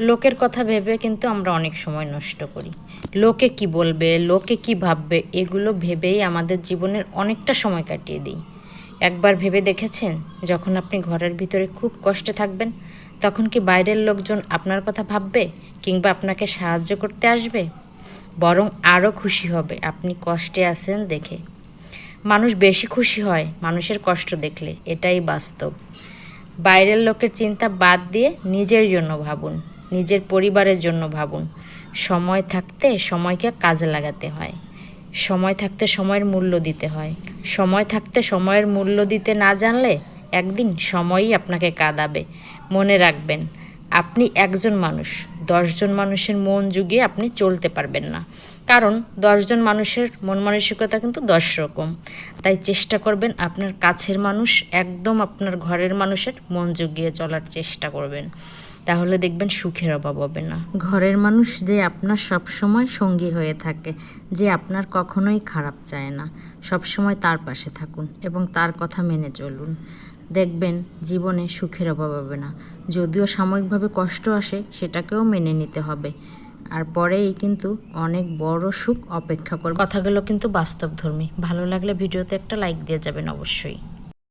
লোকের কথা ভেবে কিন্তু আমরা অনেক সময় নষ্ট করি। লোকে কি বলবে, লোকে কি ভাববে, এগুলো ভেবেই আমাদের জীবনের অনেকটা সময় কাটিয়ে দিই। একবার ভেবে দেখেছেন? যখন আপনি ঘরের ভিতরে খুব কষ্টে থাকবেন, তখন কি বাইরের লোকজন আপনার কথা ভাববে কিংবা আপনাকে সাহায্য করতে আসবে? বরং আরও খুশি হবে, আপনি কষ্টে আছেন দেখে। মানুষ বেশি খুশি হয় মানুষের কষ্ট দেখলে, এটাই বাস্তব। বাইরের লোকের চিন্তা বাদ দিয়ে নিজের জন্য ভাবুন। নিজের পরিবারের জন্য ভাবুন। সময় থাকতে সময়কে কাজে লাগাতে হয়। সময় থাকতে সময়ের মূল্য দিতে হয়। সময় থাকতে সময়ের মূল্য দিতে না জানলে একদিন সময়ই আপনাকে কাঁদাবে। মনে রাখবেন, আপনি একজন মানুষ। দশজন মানুষের মন যুগে আপনি চলতে পারবেন না। কারণ দশজন মানুষের মন মানসিকতা কিন্তু দশ রকম। তাই চেষ্টা করবেন আপনার কাছের মানুষ, একদম আপনার ঘরের মানুষের মন জুগিয়ে চলার চেষ্টা করবেন। তাহলে দেখবেন সুখের অভাব হবে না। ঘরের মানুষ যে আপনার সব সময় সঙ্গী হয়ে থাকে, যে আপনার কখনোই খারাপ চায় না। সব সময় তার পাশে থাকুন এবং তার কথা মেনে চলুন। দেখবেন জীবনে সুখের অভাব হবে না। যদিও সাময়িকভাবে কষ্ট আসে, সেটাকেও মেনে নিতে হবে। আর পরেই কিন্তু অনেক বড় সুখ অপেক্ষা করবে। কথাগুলো কিন্তু বাস্তবধর্মী। ভালো লাগলে ভিডিওতে একটা লাইক দিয়ে যাবেন অবশ্যই।